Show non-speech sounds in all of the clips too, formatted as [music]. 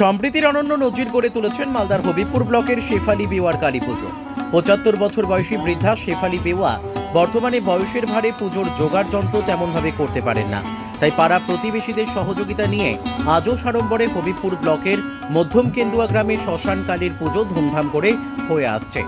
সম্প্রীতির অনন্য নজির গড়ে তুলেছেন মালদার হবিপুর ব্লকের শেফালি বেওয়ার কালী পুজো। পঁচাত্তর বছর বয়সী বৃদ্ধা শেফালি বেওয়া বর্তমানে বয়সের ভারে পুজোর জোগাড় যন্ত্র তেমনভাবে করতে পারেন না। তাই পাড়া প্রতিবেশীদের সহযোগিতা নিয়ে আজও সাড়ম্বরে হবিপুর ব্লকের মধ্যম কেন্দুয়া গ্রামে শ্মশান কালীর পুজো ধুমধাম করে হয়ে আসছে,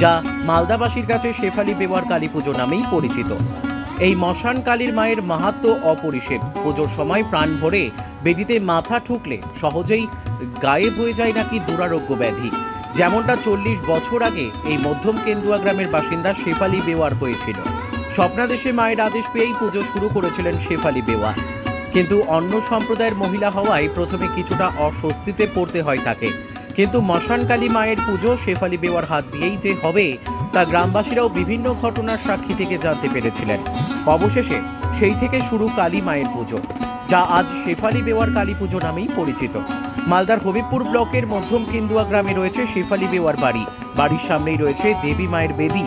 যা মালদাবাসীর কাছে শেফালি বেওয়ার কালী পুজো নামেই পরিচিত। এই মশান কালীর মায়ের মাহাত্ম অপরিসীম। পুজোর সময় প্রাণ ভরে বেদিতে মাথা ঠুকলে সহজেই গায়েব হয়ে যায় নাকি দুরারোগ্য ব্যাধি। যেমনটা চল্লিশ বছর আগে এই মধ্যম কেন্দুয়া গ্রামের বাসিন্দা শেফালি বেওয়ার হয়েছিল। স্বপ্নাদেশে মায়ের আদেশ পেয়েই পুজো শুরু করেছিলেন শেফালি বেওয়া। কিন্তু অন্য সম্প্রদায়ের মহিলা হওয়ায় প্রথমে কিছুটা অস্বস্তিতে পড়তে হয় তাকে। কিন্তু মশানকালী মায়ের পুজো শেফালি বেওয়ার হাত দিয়েই যে হবে, তা গ্রামবাসীরাও বিভিন্ন ঘটনার সাক্ষী থেকে জানতে পেরেছিলেন। অবশেষে সেই থেকে শুরু কালী মায়ের পুজো, যা আজ শেফালি বেওয়ার কালী পুজো নামেই পরিচিত। মালদার হবিবপুর ব্লকের মধ্যম কিন্দুয়া গ্রামে রয়েছে শেফালি বেওয়ার বাড়ি। বাড়ির সামনেই রয়েছে দেবী মায়ের বেদি।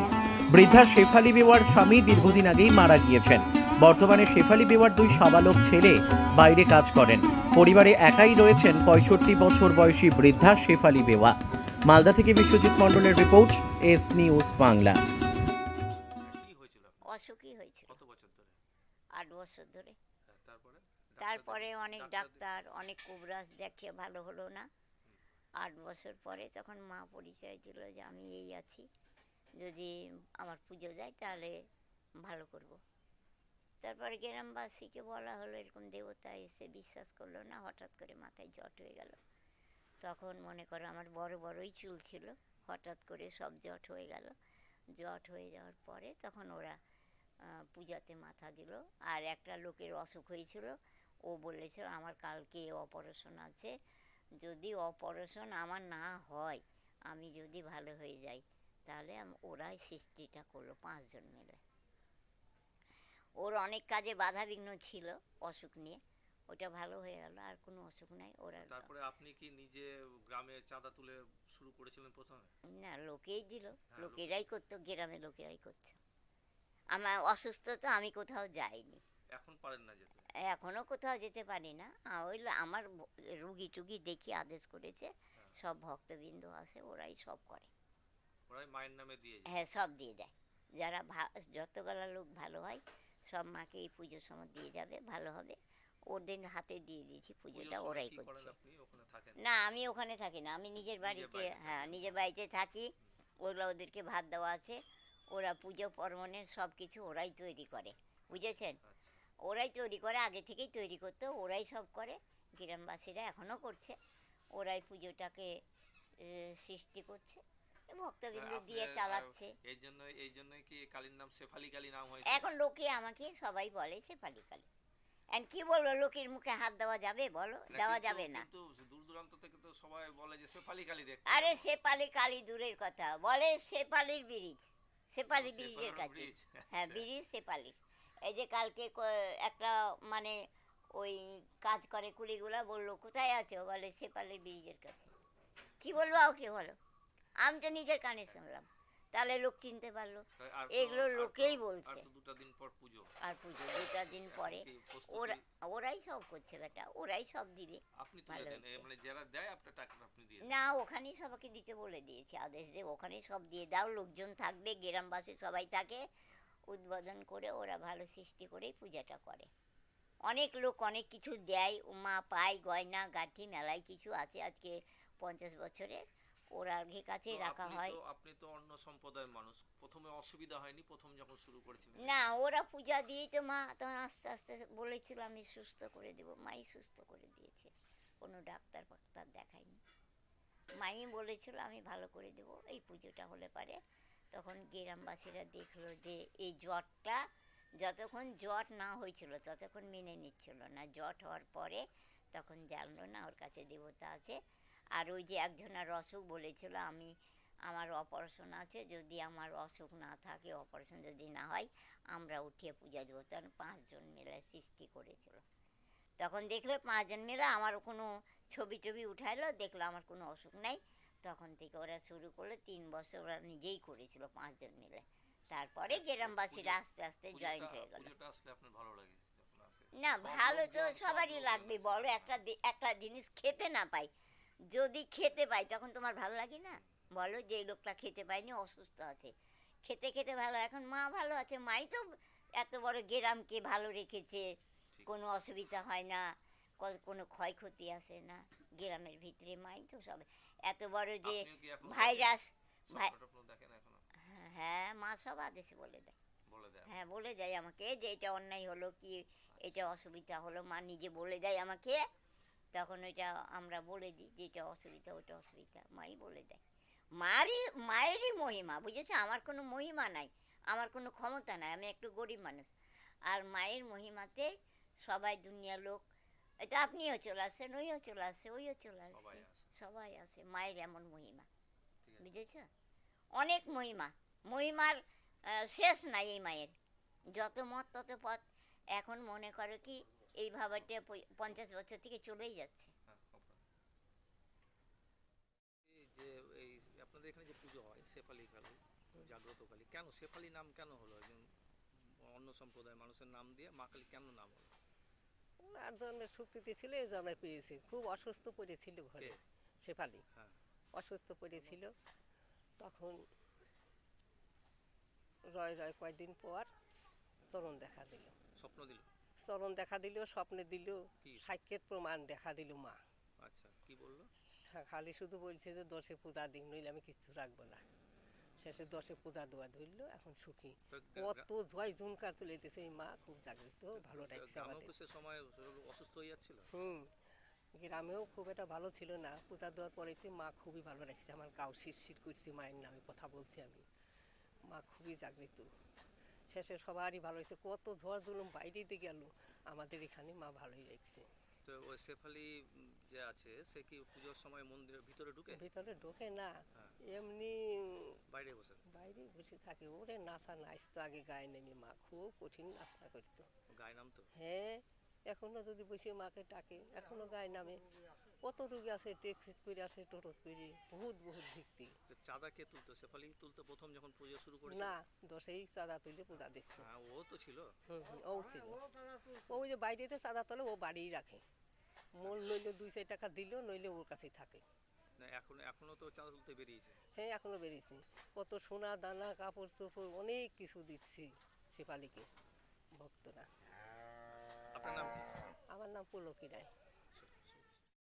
বৃদ্ধা শেফালি বেওয়ার স্বামী দীর্ঘদিন আগেই মারা গিয়েছেন। বর্তমানে শেফালি বেওয়ার দুই সাবালক ছেলে বাইরে কাজ করেন। পরিবারে একাই রয়েছেন পঁয়ষট্টি বছর বয়সী বৃদ্ধা শেফালি বেওয়া। মালদা থেকে বিশ্বজিৎ মণ্ডলের রিপোর্ট এস নিউজ বাংলা। কি হয়েছিল অসুখই হয়েছিল। কত বছর ধরে? আট বছর ধরে। হ্যাঁ, তারপরে? অনেক ডাক্তার ডাক্তার অনেক কুবরাজ দেখে ভালো হলো না। আট বছর পরে তখন মা পরিচয় দিল যে আমি এই আছি। যদি আমার পুজো যায় তাহলে ভালো করব। তারপরে গ্রামবাসীকে বলা হলো, এরকম দেবতা এসে বিশ্বাস করল না, হঠাৎ করে মাথায় জট হয়ে গেল। তখন মনে করো আমার বড় বড়ই চুল ছিল, হঠাৎ করে সব জট হয়ে গেল। জট হয়ে যাওয়ার পরে তখন ওরা পূজাতে মাথা দিল। আর একটা লোকের অসুখ হয়েছিল, ও বলেছিল আমার কালকে অপারেশন আছে, যদি অপারেশন আমার না হয়, আমি যদি ভালো হয়ে যাই, তাহলে ওরাই সৃষ্টিটা করল পাঁচজন মিলে। ওর অনেক কাজে বাধা বিঘ্ন ছিল অসুখ নিয়ে। ওটা ভালো হয়ে গেল আর কোনো অসুখ নাই ওরা তারপরে আপনি কি নিজে গ্রামে চাঁদা তুলে শুরু করেছিলেন প্রথমে? না লোকেই দিল হ্যাঁ, লোকেরাই করতো গ্রামে লোকেরাই করছে। আমার অসুস্থ তো আমি কোথাও যাইনি। এখন পারেন না যেতে? এখনও কোথাও যেতে পারি না। ওই আমার রুগী টুগি দেখি আদেশ করেছে সব ভক্তবৃন্দ আসে ওরাই সব করে। ওরাই মায়ের নামে দিয়ে হ্যাঁ সব দিয়ে দেয়। যারা ভা- যতগুলা লোক ভালো হয় সব মাকে এই পুজোর সময় দিয়ে যাবে ভালো হবে। ওদের হাতে দিয়ে দিয়েছি পুজোটা ওরাই করছে। না আমি ওখানে থাকি না আমি নিজের বাড়িতে বাড়িতে হ্যাঁ নিজের বাড়িতে থাকি। ওগুলো ওদেরকে ভাত দেওয়া আছে ওরা পুজো পর্বণের সব কিছু ওরাই তৈরি করে বুঝেছেন? আচ্ছা। ওরাই তৈরি করে আগে থেকেই তৈরি করতো ওরাই সব করে গ্রামবাসীরা এখনও করছে। ওরাই পুজোটাকে সৃষ্টি করছে। ভক্তবিন্দু দিয়ে চালাচ্ছে। এই জন্য এই জন্যই কি কালীর নাম শেফালি কালী নাম এখন লোকে আমাকে সবাই বলে পালি কালি। এন্ড কি বলব লোকের মুখে হাত দেওয়া যাবে বলো? দেওয়া যাবে না। দূর দূরান্ত থেকে তো সবাই বলে যে শেফালি কালী দেখতে আরে। শেপালি কালী দূরের কথা। বলে শেপালির ব্রিজ। শেপালি ও, ব্রিজের কাছে। হ্যাঁ আচ্ছা। ব্রিজ শেপালি এই যে কালকে একটা মানে ওই কাজ করে কুলিগুলা বলল কোথায় আছে? বলে শেপালির ব্রিজের কাছে। কি বলব ওকে বলো? আমি তো নিজের কানে শুনলাম। তাহলে লোক চিনতে পারল। এগুলো লোকেই বলছে। আর পুজো দুটা দিন পরে। ওরা ওরাই সব করছে বেটা ওরাই সব দিবে। ভালো। মানে। না ওখানেই সবাইকে দিতে বলে দিয়েছে। আদেশ দিয়ে ওখানেই সব দিয়ে দাও লোকজন থাকবে গ্রামবাসী সবাই থাকে। উদ্বোধন করে ওরা ভালো সৃষ্টি করেই পূজাটা করে। অনেক লোক অনেক কিছু দেয় মা পায় গয়না গাঠি মেলায় কিছু আছে আজকে পঞ্চাশ বছরে ওরা আগে কাছেই রাখা হয়। আপনি তো অন্য সম্প্রদায়ের মানুষ। প্রথমে অসুবিধা হয়নি প্রথম যখন শুরু করেছিলেন? না ওরা পূজা দিয়েই তো মা তখন আস্তে আস্তে বলেছিল আমি সুস্থ করে দেবো। মাই সুস্থ করে দিয়েছে। কোনো ডাক্তার ফাক্তার দেখায়নি। মাই বলেছিল আমি ভালো করে দেবো এই পুজোটা হলে পারে। তখন গ্রামবাসীরা দেখল যে এই জ্বরটা যতক্ষণ জট না হয়েছিল ততক্ষণ মেনে নিচ্ছিল না। জট হওয়ার পরে তখন জানলো না ওর কাছে দেবতা আছে। আর ওই যে একজনের অসুখ বলেছিল আমি আমার অপারেশন আছে যদি আমার অসুখ না থাকে অপারেশন যদি না হয় আমরা উঠিয়ে পূজা দেবো তখন পাঁচজন মিলে সৃষ্টি করেছিল। তখন দেখল পাঁচজন মিলে আমার কোনো ছবি টবি উঠাইলো দেখল আমার কোনো অসুখ নাই। তখন থেকে ওরা শুরু করল তিন বছর ওরা নিজেই করেছিল পাঁচজন মিলে। তারপরে গ্রামবাসীরা আস্তে আস্তে জয়েন্ট হয়ে গেল। না ভালো তো সবারই লাগবে বলো একটা একটা জিনিস খেতে না পাই যদি খেতে পাই তখন তোমার ভালো লাগে না বলো যে লোকটা খেতে পায়নি অসুস্থ আছে। খেতে খেতে ভালো এখন মা ভালো আছে মাই তো এত বড় গ্রামকে ভালো রেখেছে কোনো অসুবিধা হয় না কোনো ক্ষয়ক্ষতি আসে না গ্রামের ভিতরে মাই তো সব এত বড় যে ভাইরাস এখনও? হ্যাঁ মা সব আদেশে বলে দেয়। হ্যাঁ বলে যায় আমাকে যে এটা অন্যায় হলো কি এটা অসুবিধা হলো মা নিজে বলে দেয় আমাকে। তখন ওইটা আমরা বলে দিই যে এটা অসুবিধা ওটা অসুবিধা। মাই বলে দেয়। মারই মায়েরই মহিমা বুঝেছ? আমার কোনো মহিমা নাই আমার কোনো ক্ষমতা নাই আমি একটু গরিব মানুষ। আর মায়ের মহিমাতে সবাই দুনিয়া লোক এটা আপনিও চলে আসছেন ওইও চলে আসছে ওইও চলে আসছে সবাই আসে। সবাই আসে মায়ের এমন মহিমা বুঝেছ? অনেক মহিমা মহিমার শেষ নাই এই মায়ের। যত মত তত পথ এখন মনে করো কি এই ভাবাটা পঞ্চাশ বছর থেকে চলেই যাচ্ছে। হ্যাঁ, এই যে এই আপনাদের এখানে যে পুজো হয় শেফালি কালী জাগ্রত কালী কেন শেফালি নাম কেন হলো? একজন অন্য সম্প্রদায়ের মানুষের নাম দিয়ে মা কালী কেন নাম হলো? ওনার জন্মের শক্তিতে ছিল এই জন্মে পেয়েছি। খুব অসুস্থ পড়েছিল ঘরে শেফালি। হ্যাঁ। অসুস্থ পড়েছিল। তখন রয় রয় কয়েকদিন পর চরণ দেখা দিল। স্বপ্ন দিল? চরণ দেখা দিল স্বপ্নে দিল? সাক্ষাৎ প্রমাণ দেখা দিল মা। আচ্ছা কি বলল? খালি শুধু বলছে যে দশে পূজা দিন নইলে আমি কিচ্ছু রাখব না। শেষে দশে পূজা দেওয়া ধরল এখন সুখী। কত জয় জুনকার চলে যেতেছে এই মা খুব জাগৃত ভালো লাগছে আমাদের। সময় অসুস্থ হয়ে যাচ্ছিল? হুম গ্রামেও খুব একটা ভালো ছিল না। পূজা দেওয়ার পরেতে মা খুবই ভালো রাখছে আমার গাও শিরশির করছি মায়ের নামে কথা বলছি আমি। মা খুবই জাগৃত শেষে সবারই ভালো হয়েছে। কত ঝড় জুলুম বাইরে দিয়ে গেল। আমাদের এখানে মা ভালোই রাখছে তো ওই শেফালি যে আছে সে কি পুজোর সময় মন্দিরের ভিতরে ঢুকে? ভিতরে ঢোকে না। হ্যাঁ। এমনি বাইরে বসে বাইরে বসে থাকে। ওরে নাচা নাচতো আগে গায়ে নেমে মা খুব কঠিন নাচটা করতো। গায়ে নাম তো হ্যাঁ এখনও যদি বসে মাকে ডাকে এখনও গায়ে নামে। কত রুগী আছে ট্যাক্সি করে আসে টোটোত করে বহুত বহুত ভিত্তি তো চাঁদা কে তুলতো? শেফালি তুলতো প্রথম যখন পুজো শুরু করেছিল? না দশেই চাঁদা তুলে পূজা দিচ্ছে। হ্যাঁ ও তো ছিল। ও ছিল। ও যে বাইরেতে চাঁদা তোলে ও বাড়িই রাখে। মূল নইলে দুই চার টাকা দিল নইলে ওর কাছেই থাকে। না এখন এখনও তো চাঁদা তুলতে বেরিয়েছে। হ্যাঁ এখনও বেরিয়েছি। কত সোনা দানা কাপড় চোপড় অনেক কিছু দিচ্ছি শেফালিকে ভক্তরা। আপনার নাম কি? আমার নাম পুলকি রায়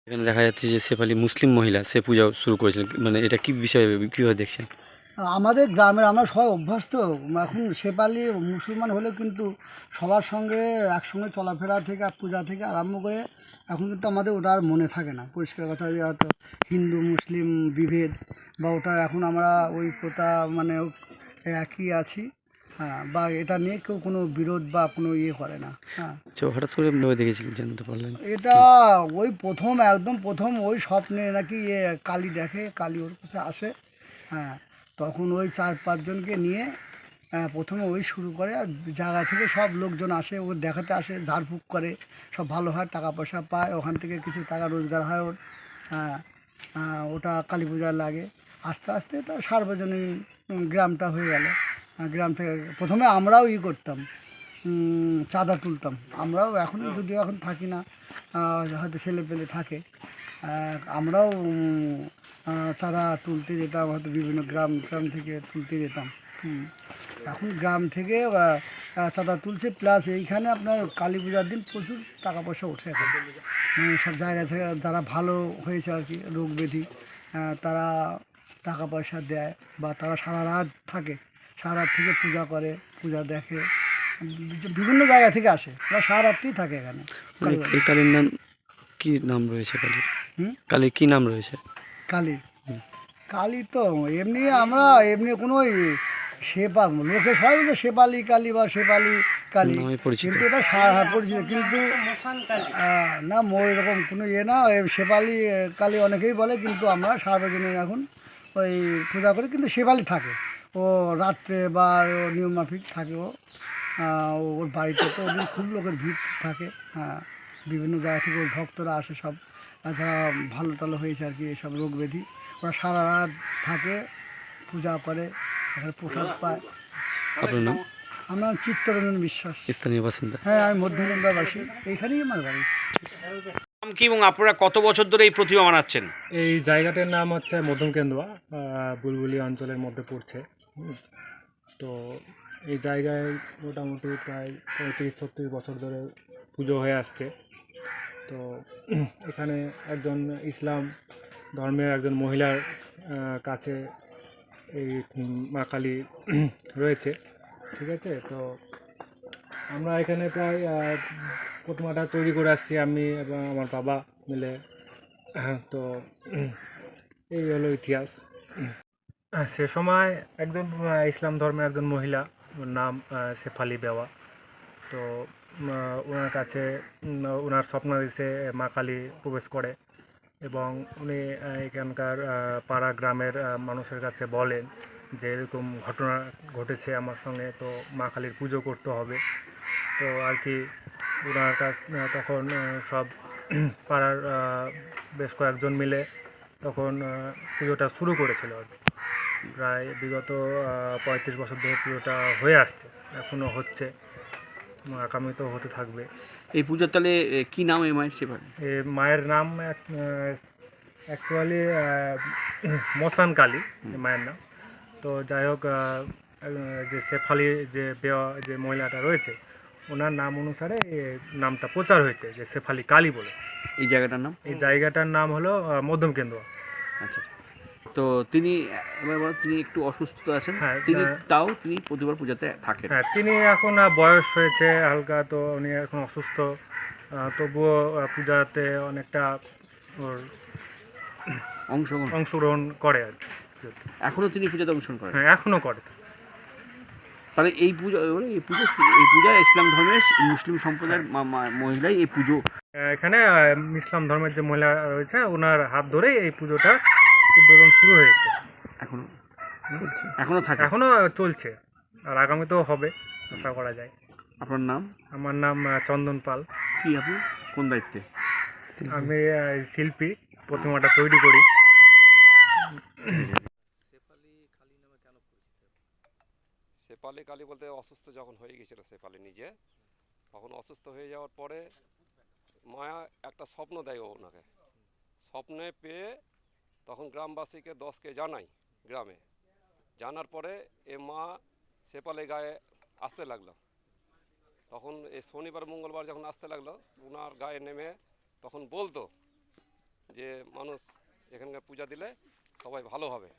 এখানে দেখা যাচ্ছে যে শেফালি মুসলিম মহিলা, সে পূজা শুরু করেছিলেন। মানে এটা কি বিষয়ে, কীভাবে দেখছেন? আমাদের গ্রামের, আমরা সবাই অভ্যস্ত। এখন সেপালি মুসলমান হলে কিন্তু সবার সঙ্গে, একসঙ্গে চলাফেরা থেকে, পূজা থেকে আরম্ভ করে এখন কিন্তু আমাদের ওটা আর মনে থাকে না। পরিষ্কার কথা যে হয়তো হিন্দু, মুসলিম বিভেদ, বা ওটা এখন আমরা ওই কথা মানে একই আছি। হ্যাঁ বা এটা নিয়ে কেউ কোনো বিরোধ বা কোনো ইয়ে করে না হ্যাঁ। আচ্ছা হঠাৎ করে দেখেছিলেন জানতে পারলেন? এটা ওই প্রথম একদম প্রথম ওই স্বপ্নে নাকি ইয়ে কালী দেখে কালী ওর কাছে আসে হ্যাঁ। তখন ওই চার পাঁচজনকে নিয়ে আহ, প্রথমে ওই শুরু করে আর জায়গা থেকে সব লোকজন আসে ও দেখাতে আসে ঝাড়ফুঁক করে সব ভালো হয় টাকা পয়সা পায় ওখান থেকে কিছু টাকা রোজগার হয় ওর হ্যাঁ আহ, ওটা কালী পূজায় লাগে। আস্তে আস্তে তো সার্বজনীন গ্রামটা হয়ে গেল। গ্রাম থেকে। প্রথমে আমরাও ই করতাম চাঁদা তুলতাম। আমরাও এখন যদিও এখন থাকি না হয়তো ছেলে পেলে থাকে। আমরাও চাঁদা তুলতে যেতাম, হয়তো বিভিন্ন গ্রাম গ্রাম থেকে তুলতে যেতাম। এখন গ্রাম থেকে চাঁদা তুলছে, প্লাস এইখানে আপনার কালী পূজার দিন প্রচুর টাকা পয়সা ওঠে এখন। মানে সব জায়গা থেকে যারা ভালো হয়েছে আর কি, রোগ ব্যাধি তারা টাকা পয়সা দেয় বা তারা সারা রাত থাকে। সারা থেকে পূজা করে পূজা দেখে বিভিন্ন জায়গা থেকে আসে। ওরা সারা রাত্রি থাকে এখানে। মানে এই কালীর নাম কি নাম রয়েছে হুম? কালীর কি নাম রয়েছে? কালী। কালী তো এমনি আমরা এমনি কোনো শেপা লোকে সবাই বলে শেপালি কালী বা শেপালি কালী। কিন্তু এটা সারা পরিচিত। কিন্তু না ওই রকম কোনো ইয়ে না শেপালি কালী অনেকেই বলে কিন্তু আমরা সার্বজনীন এখন ওই পূজা করি কিন্তু শেপালি থাকে। ও রাত্রে বা ও নিয়মমাফিক থাকে ও। ওর বাড়িতে তো ওদের খুব লোকের ভিড় থাকে। হ্যাঁ বিভিন্ন জায়গা থেকে ওর ভক্তরা আসে সব। যারা ভালো টালো হয়েছে আর কি এসব রোগ ব্যাধি। ওরা সারা রাত থাকে পূজা করে এখানে প্রসাদ পায়। আপনার নাম? আমার চিত্তরঞ্জন বিশ্বাস। স্থানীয় বাসিন্দা। হ্যাঁ আমি মধ্যমন্দাবাসী এইখানেই আমার বাড়ি। কি এবং আপনারা কত বছর ধরে এই প্রতিমা বানাচ্ছেন? এই জায়গাটার নাম হচ্ছে কেন্দুয়া আহ, বুলবুলি অঞ্চলের মধ্যে পড়ছে। তো এই জায়গায় মোটামুটি প্রায় পঁয়ত্রিশ ছত্রিশ বছর ধরে পুজো হয়ে আসছে। তো এখানে একজন ইসলাম ধর্মের একজন মহিলার কাছে এই মা কালী রয়েছে, ঠিক আছে? তো আমরা এখানে প্রায় প্রতিমাটা তৈরি করে আসছি আমি এবং আমার বাবা মিলে। তো এই হলো ইতিহাস। সে সময় একজন ইসলাম ধর্মের একজন মহিলা নাম শেফালি বেওয়া তো ওনার কাছে ওনার স্বপ্ন এসে মা কালী প্রবেশ করে এবং উনি এখানকার পাড়া গ্রামের মানুষের কাছে বলেন যে এরকম ঘটনা ঘটেছে আমার সঙ্গে, তো মা কালীর পুজো করতে হবে তো আর কি, ওনার কাছ তখন সব [clears throat] পাড়ার বেশ কয়েকজন মিলে তখন পুজোটা শুরু করেছিল আর কি। প্রায় বিগত পঁয়ত্রিশ বছর ধরে পুজোটা হয়ে আসছে এখনও হচ্ছে আগামীতেও হতে থাকবে। এই পুজোর তাহলে কি নাম এই মায়ের সেভাবে এ মায়ের নাম অ্যাকচুয়ালি মসান কালী মায়ের নাম। তো যাই হোক যে শেফালি যে বেওয়া যে মহিলাটা রয়েছে ওনার নাম অনুসারে নামটা প্রচার হয়েছে যে শেফালি কালী বলে। এই জায়গাটার নাম? এই জায়গাটার নাম হলো মধ্যম কেন্দ্র আচ্ছা আচ্ছা। তো তিনি এবার বলো, তিনি একটু অসুস্থ আছেন। হ্যাঁ, তিনি তাও তিনি প্রতিবার পূজাতে থাকেন। হ্যাঁ তিনি এখন বয়স হয়েছে হালকা তো উনি এখন অসুস্থ। তবুও পূজাতে অনেকটা ওর অংশগ্রহণ। অংশগ্রহণ করে আর এখনও তিনি পূজাতে অংশগ্রহণ করেন? হ্যাঁ এখনও করে। তাহলে এই পুজো এই পুজো এই পূজা ইসলাম ধর্মের মুসলিম সম্প্রদায়ের মহিলাই এই পুজো। এখানে ইসলাম ধর্মের যে মহিলা রয়েছে ওনার হাত ধরেই এই পুজোটা উদ্বোধন শুরু হয়েছে। এখনও? এখনও থাকে? এখনও চলছে। আর আগামীতেও হবে আশা করা যায়। আপনার নাম? আমার নাম চন্দন পাল। কি আপনি? কোন দায়িত্বে? আমি শিল্পী প্রতিমাটা তৈরি করি। শেফালি কালী নামে কেন পরিচিত? শেফালি কালী বলতে অসুস্থ যখন হয়ে গেছিল শেফালি নিজে তখন অসুস্থ হয়ে যাওয়ার পরে মায়া একটা স্বপ্ন দেয় ও ওনাকে। স্বপ্নে পেয়ে তখন গ্রামবাসীকে দশকে জানাই গ্রামে। জানার পরে এ মা শেফালি গায়ে আসতে লাগল। তখন এই শনিবার, মঙ্গলবার যখন আসতে লাগল ওনার গায়ে নেমে তখন বলতো যে, মানুষ এখানকার পূজা দিলে সবাই ভালো হবে।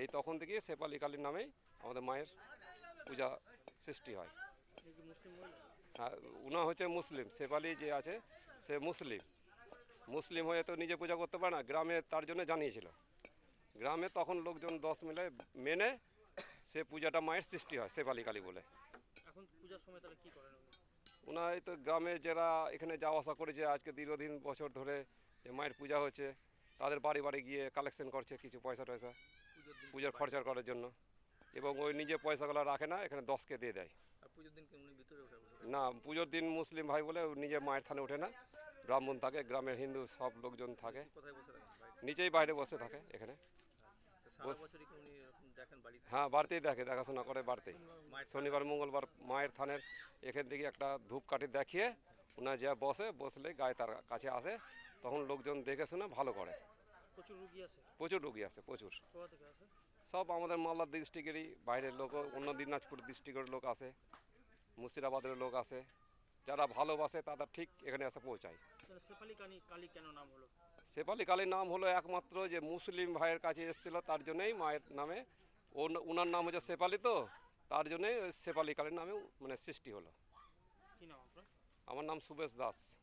এই তখন থেকে শেফালি কালীর নামেই আমাদের মায়ের পূজা সৃষ্টি হয়। হ্যাঁ উনা হচ্ছে মুসলিম, শেফালি যে আছে সে মুসলিম। মুসলিম হয়ে তো নিজে পূজা করতে পারে না গ্রামে তার জন্য জানিয়েছিল। গ্রামে তখন লোকজন দশ মিলে মেনে সে পূজাটা মায়ের সৃষ্টি হয় শেফালি কালী বলে। এখন পূজার সময় তাহলে কি করেন ওনা এই তো গ্রামে যারা এখানে যাওয়া আসা করেছে আজকে দীর্ঘদিন বছর ধরে যে মায়ের পূজা হচ্ছে তাদের বাড়ি বাড়ি গিয়ে কালেকশন করছে কিছু পয়সা টয়সা পুজোর খরচা করার জন্য। এবং ওই নিজে পয়সাগুলো রাখে না এখানে দশকে দিয়ে দেয়। না পুজোর দিন মুসলিম ভাই বলে নিজে মায়ের থানে ওঠে না। ব্রাহ্মণ থাকে গ্রামের হিন্দু সব লোকজন থাকে। নিচেই বাইরে বসে থাকে এখানে। বাড়িতে? হ্যাঁ বাড়তেই দেখে দেখাশোনা করে বাড়তেই। শনিবার মঙ্গলবার মায়ের থানের এখান থেকে একটা ধূপকাঠি দেখিয়ে ওনা যা বসে বসলে গায়ে তার কাছে আসে তখন লোকজন দেখে শুনে ভালো করে। প্রচুর রুগী আছে? প্রচুর সব আমাদের মালদা ডিস্ট্রিক্টেরই বাইরের লোক অন্য দিনাজপুর ডিস্ট্রিক্টের লোক আছে মুর্শিদাবাদের লোক আছে যারা ভালোবাসে তারা ঠিক এখানে এসে পৌঁছায়। শেফালি কালী কালী কেন নাম হলো? শেফালি কালীর নাম হলো একমাত্র যে মুসলিম ভাইয়ের কাছে এসেছিল তার জন্যই মায়ের নামে। ওন- ওনার নাম হচ্ছে শেফালি তো তার জন্যই শেফালি কালীর নামে মানে সৃষ্টি হলো। কি নাম আপনার? আমার নাম সুবেশ দাস।